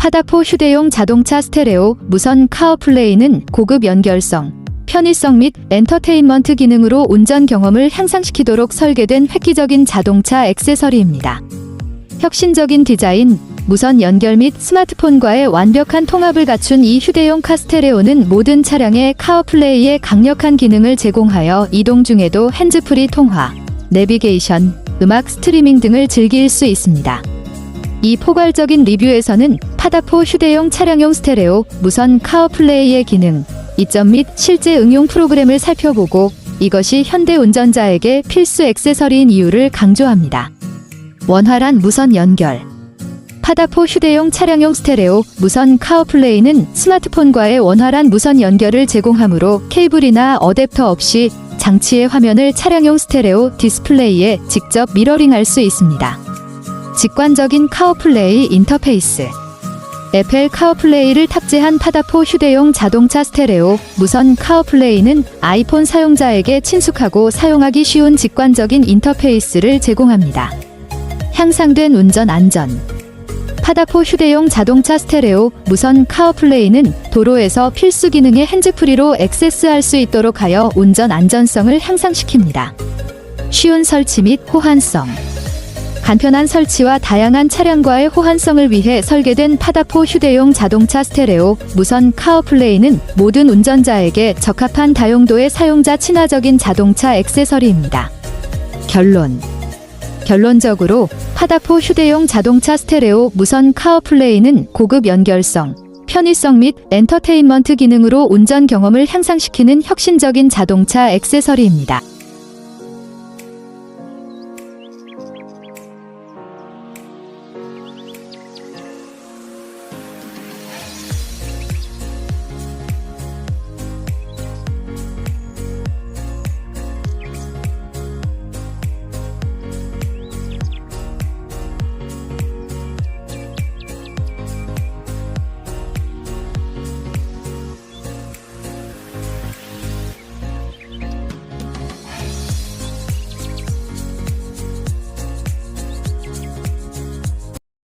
파다포 휴대용 자동차 스테레오 무선 카어플레이는 고급 연결성, 편의성 및 엔터테인먼트 기능으로 운전 경험을 향상시키도록 설계된 획기적인 자동차 액세서리입니다. 혁신적인 디자인, 무선 연결 및 스마트폰과의 완벽한 통합을 갖춘 이 휴대용 카스테레오는 모든 차량의 카어플레이에 강력한 기능을 제공하여 이동 중에도 핸즈프리 통화, 내비게이션, 음악 스트리밍 등을 즐길 수 있습니다. 이 포괄적인 리뷰에서는 파다포 휴대용 차량용 스테레오 무선 카어플레이의 기능, 이점 및 실제 응용 프로그램을 살펴보고 이것이 현대 운전자에게 필수 액세서리인 이유를 강조합니다. 원활한 무선 연결 파다포 휴대용 차량용 스테레오 무선 카어플레이는 스마트폰과의 원활한 무선 연결을 제공하므로 케이블이나 어댑터 없이 장치의 화면을 차량용 스테레오 디스플레이에 직접 미러링할 수 있습니다. 직관적인 카어플레이 인터페이스 애플 카어플레이를 탑재한 파다포 휴대용 자동차 스테레오 무선 카어플레이는 아이폰 사용자에게 친숙하고 사용하기 쉬운 직관적인 인터페이스를 제공합니다. 향상된 운전 안전 파다포 휴대용 자동차 스테레오 무선 카어플레이는 도로에서 필수 기능의 핸즈프리로 액세스할 수 있도록 하여 운전 안전성을 향상시킵니다. 쉬운 설치 및 호환성 간편한 설치와 다양한 차량과의 호환성을 위해 설계된 파다포 휴대용 자동차 스테레오 무선 카어플레이는 모든 운전자에게 적합한 다용도의 사용자 친화적인 자동차 액세서리입니다. 결론 결론적으로 파다포 휴대용 자동차 스테레오 무선 카어플레이는 고급 연결성, 편의성 및 엔터테인먼트 기능으로 운전 경험을 향상시키는 혁신적인 자동차 액세서리입니다.